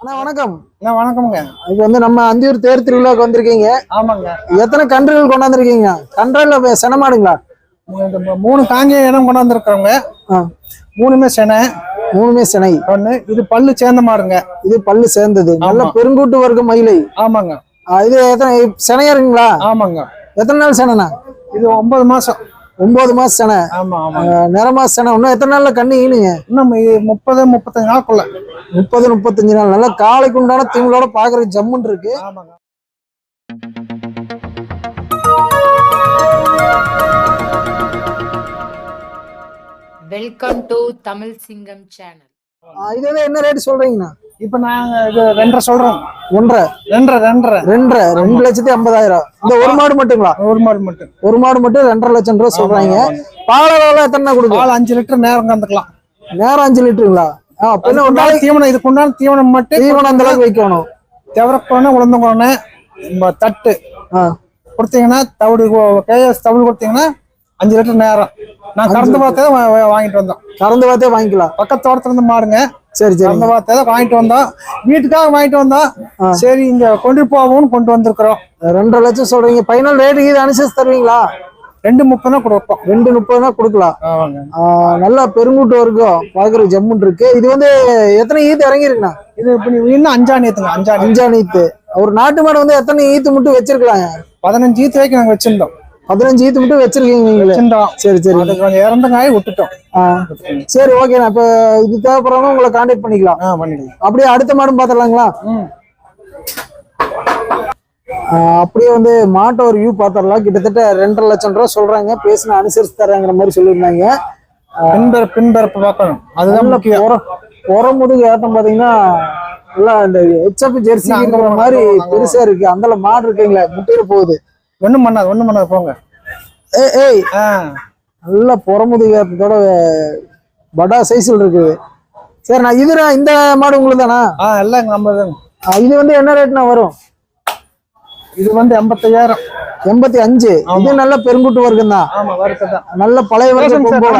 அண்ணா வணக்கம். அண்ணா வணக்கமுங்க. இப்போ வந்து நம்ம அந்தியூர் தேர் திருவிழாவுக்கு வந்திருக்கீங்க. ஆமாங்க. எத்தனை கன்றுகள் கொண்டாந்துருக்கீங்க? கன்றுல செனமாடுங்களா மூணு காங்கிய இடம் கொண்டு வந்திருக்கிறவங்க ஆ. மூணுமே செனை. மூணுமே சினை. ஒண்ணு இது பல்லு சேர்ந்த மாடுங்க. இது பல்லு சேர்ந்தது. நல்ல. பெருங்கூட்டு வர்க்க மயிலை. ஆமாங்க. இது எத்தனை சினையா இருக்குங்களா? ஆமாங்க. எத்தனை நாள் செனைண்ணா? இது ஒன்பது மாசம். ஒன்பது மாசம் செனை. ஆமா ஆ, ஆமாங்க நிறமா செனை. இன்னும் எத்தனை நாள்ல கண்ணு ஈனுங்க? இன்னும் முப்பது முப்பத்தஞ்சு நாளுக்குள்ள. முப்பது முப்பத்தஞ்சு நாள். நல்லா காலைக்கு உண்டான திங்களோட பாக்குறதுக்கு ஜம்முன்னு இருக்கு. ஆமாங்க. வெல்கம் டு தமிழ் சிங்கம் சேனல் இது வந்து என்ன ரேட் சொல்றீங்கண்ணா? இப்ப நாங்க இது ரெண்டரை சொல்றோம். ஒன்றரை. ரெண்டரை ரெண்டரை. ரெண்டரை. ரெண்டு லட்சத்தி ஐம்பதாயிரம். இந்த ஒரு மாடு மட்டுங்களா? ஒரு மாடு மட்டும். ஒரு மாடு மட்டும் ரெண்டரை லட்சம் ரூபா சொல்றாங்க. பால் அளவுல எத்தனை கொடுக்கும்? பால் அஞ்சு லிட்டர் நேரம் கந்துக்கலாம் நேரம் அஞ்சு லிட்டருங்களா? பின்ன ஒரு நாளைக்கு தீவனம் இதுக்கு உண்டான தீவனம் மட்டும் தீவனம் அந்த அளவுக்கு வைக்கணும். தெவரக்கோணு உளுந்தங்கோணு தட்டு. கொடுத்தீங்கன்னா தவிடு கேஎஸ் தவிடு கொடுத்தீங்கன்னா அஞ்சு லிட்டர் நேரம். நான் கறந்து பார்த்தே வாங்கிட்டு வந்தோம். கறந்து பார்த்தே வாங்கிக்கலாம் பக்கத்து தோட்டத்துல இருந்து மாடுங்க சரி சரி. கறந்து பார்த்தே வாங்கிட்டு வந்தோம். வீட்டுக்காக வாங்கிட்டு வந்தோம். சரி இங்க கொண்டு போவோம்னு கொண்டு வந்திருக்கிறோம். ரெண்டரை லட்சம் சொல்றீங்க. ஃபைனல் ரேட்டுக்கு இது அனுசரிச்சு தருவீங்களா? ரெண்டு முப்பது தான் கொடுப்போம். ரெண்டு முப்பதுனா கொடுக்கலாம். நல்லா பெருங்கூட்டு வரைக்கும் பாக்குறது ஜம்முன்னு இருக்கு. இது வந்து எத்தனை ஈத்து இறங்கிருக்குண்ணா? இது இப்ப இன்னும் அஞ்சாணி ஏத்துங்க அஞ்சாணி அஞ்சா நீத்து ஒரு நாட்டு மாடு வந்து எத்தனை ஈத்து மட்டும் வச்சிருக்கலாங்க? பதினஞ்சு ஈத்து வரைக்கும் நாங்க வச்சிருந்தோம். பதினஞ்சு ஈத்து மட்டும் வச்சிருக்கீங்க சரி சரி. கொஞ்சம் இறந்தங்காய விட்டுட்டோம். சரி ஓகேண்ணா இப்போ இது தேவைப்படுறவங்க உங்களை கான்டாக்ட் பண்ணிக்கலாம். பண்ணிக்கலாம். அப்படியே அடுத்த மாடும் ஆஹ் அப்படியே வந்து மாட்டை ஒரு வியூ பார்த்துடலாம் கிட்டத்தட்ட ரெண்டரை லட்சம் ரூபா சொல்றாங்க. பேசின அனுசரிச்சு தர்றாங்கிற மாதிரி சொல்லியிருந்தாங்க. பின்பர பின்பரப்பு பார்க்கணும் அதுதான் முக்கியம். புற புறமுதுகு ஏத்தம் பாத்தீங்கன்னா நல்லா இந்த ஹெச்எப் ஜெர்சி அங்க இருக்கிற போங்க, மாதிரி. பெருசா இருக்கு. அந்த மாடு இருக்குங்களா முட்டையில போகுது. ஒண்ணும் பண்ணாது ஒண்ணும் பண்ணாது போங்க. ஏய் ஏய். ஆ. நல்ல புறமுதுகு ஏத்தத்தோட படா சைஸ்ல இருக்குது. சரி நான் இது நான் இந்த மாடு உங்களுக்கு தானா? ஆ எல்லாம் நம்ம. இது வந்து என்ன ரேட்னா வரும்? இது வந்து எண்பத்தையாயிரம். எண்பத்தி அஞ்சு. இது நல்ல பெருங்குட்டு வர்க்கம் தான். நல்ல பழைய வர்க்க கொம்போட.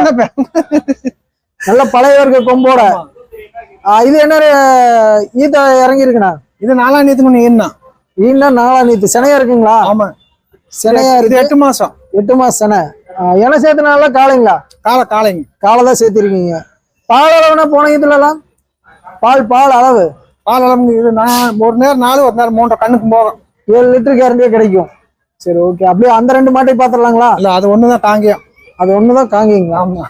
நல்ல பழைய வர்க்க கொம்போட. இது என்ன ஈத்த இறங்கி இருக்குண்ணா இது நாலாம் நேத்து மணி என்ன ஈன்னா நாலா நீத்து சினையா இருக்குங்களா? ஆமா. சினையா இருக்கு. எட்டு மாசம். எட்டு மாசம் சினை. என சேர்த்தனால காலைங்களா? காலை காலைங்க. காலை தான் சேர்த்திருக்கீங்க. பால் அளவுனா போன இதுலலாம்? பால் பால் அளவு. பால் அளவு இது நான் ஒரு நேரம் நாலு ஒரு நேரம் மூன்றரை கண்ணுக்கு போகும். ஏழு லிட்டர் கேரண்டியே கிடைக்கும். சரி ஓகே அப்படியே அந்த ரெண்டு மாட்டை பார்த்துடலாங்களா? இல்ல அது ஒண்ணுதான் தாங்கியம். அது ஒண்ணுதான் காங்கிங்களா ஆமா.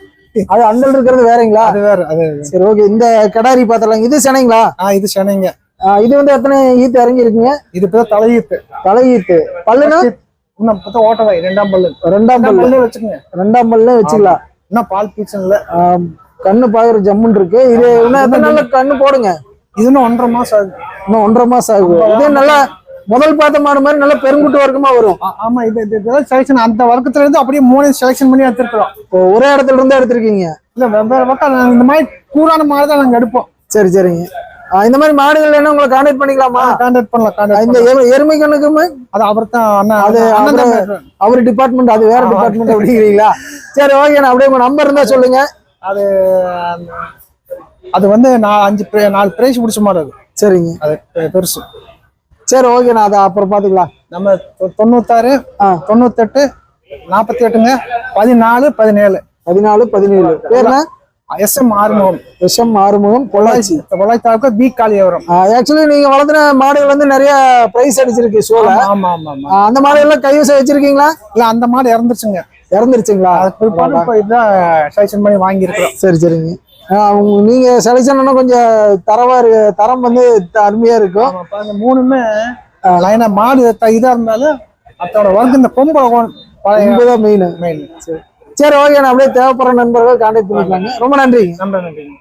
அது அந்த இருக்கிறது வேறங்களா? அது வேற அது சரி ஓகே இந்த கடாரி பார்த்துடலாம் இது சினைங்களா? ஆ இது சென்னைங்க ஆ, இது வந்து எத்தனை ஈத்து இறங்கி இருக்குங்க இது பேர் தலையீத்து. தலையீத்து. பல்லுனா? இன்னும் பத்த ஓட்டவை ரெண்டாம் பல்லு. ரெண்டாம் பல்லு. வச்சுக்கோங்க. ரெண்டாம் பல்ல வச்சுக்கலாம். இன்னும் பால் பீச்சன் இல்ல ஆம், கண்ணு பாக்குற ஜம்முன்னு இருக்கு. இது இன்னும் நாள்ல கண்ணு போடுங்க. இது இன்னும் ஒன்றரை மாசம் ஆகுது. இன்னும் ஒன்றரை மாசம் ஆகும் இது நல்லா முதல் பார்த்த மாடு மாதிரி நல்ல பெருங்குட்டு வர்க்கமா வரும். ஆமா இது இது இதெல்லாம் செலெக்ஷன் அந்த வர்க்கத்துல இருந்து அப்படியே மூணு செலெக்ஷன் பண்ணி எடுத்துருக்கோம் இப்போ ஒரே இடத்துல இருந்து எடுத்திருக்கீங்க. இல்ல வெவ்வேறு பக்கம் இந்த மாதிரி கூறான மாடு தான் நாங்க எடுப்போம். சரி சரிங்க. இந்த மாதிரி மாடுகள் என்ன உங்களை கான்டாக்ட் பண்ணிக்கலாமா? கான்டாக்ட் பண்ணலாம் இந்த எரு- எருமை கண்ணுக்குமே? அது அவர் தான் அண்ணன் அது அண்ணன். அவர் டிபார்ட்மெண்ட் அது வேற டிபார்ட்மெண்ட் அப்படிங்கிறீங்களா? சரி ஓகே அப்படியே உங்க நம்பர் இருந்தா சொல்லுங்க. அது அது வந்து நான் அஞ்சு நாலு பிரைஸ் பிடிச்ச மாடு அது. சரிங்க. அது பெருசு. சரி ஓகே நான் அதை அப்புறம் பாத்துக்கலாம் நம்ம தொண்ணூத்தாறு. தொண்ணூத்தெட்டு நாற்பத்தி எட்டுங்க பதினாலு பதினேழு. பதினாலு பதினேழு. பேர்னா எஸ்எம் ஆறுமுகம் விஷம் ஆறுமுகம் பொள்ளாச்சி. பொள்ளாச்சி பி காளியவரம். ஆக்சுவலி நீங்க வளர்த்துன மாடுகள் வந்து நிறைய பிரைஸ் அடிச்சிருக்கு ஷோல ஆமா ஆமா அந்த மாடு எல்லாம் கைவசம் வச்சிருக்கீங்களா? இல்ல அந்த மாடு இறந்துருச்சுங்க. இறந்துருச்சுங்களா? பிற்பாடு இப்போ இதுதான் செலெக்ஷன் பண்ணி வாங்கியிருக்கிறோம். சரி சரிங்க. நீங்க செலக்ஷன் பண்ணா கொஞ்சம் தரவா இருக்கு தரம் வந்து அருமையா இருக்கும். பாருங்க மூணுமே லைனா மாடு இதா இருந்தாலும் அதோட ஒர்க் இந்த பழைய இதுதான் மெயின் மெயின் சரி. ஓகே நான் அப்படியே தேவைப்படுற நண்பர்கள் கான்டாக்ட் பண்ணிக்கலாங்க. ரொம்ப நன்றிங்க நன்றி. நன்றிங்க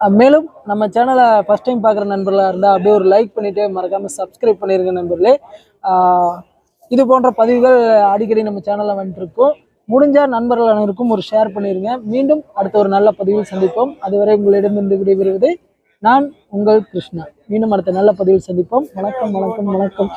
அஹ் மேலும் நம்ம சேனலை ஃபஸ்ட் டைம் பார்க்குற நண்பர்களாக இருந்தால் அப்படியே ஒரு லைக் பண்ணிவிட்டு மறக்காமல் சப்ஸ்கிரைப் பண்ணிருங்க நண்பர்களே. ஆஹ் இது போன்ற பதிவுகள் அடிக்கடி நம்ம சேனலில் வந்துட்டுருக்கோம் முடிஞ்ச நண்பர்கள் அனைவருக்கும் ஒரு ஷேர் பண்ணிடுங்க மீண்டும் அடுத்த ஒரு நல்ல பதிவில் சந்திப்போம். அதுவரை உங்களிடமிருந்து விடைபெறுவது நான் உங்கள் கிருஷ்ணா. மீண்டும் அடுத்த நல்ல பதிவில் சந்திப்போம். வணக்கம் வணக்கம் வணக்கம்.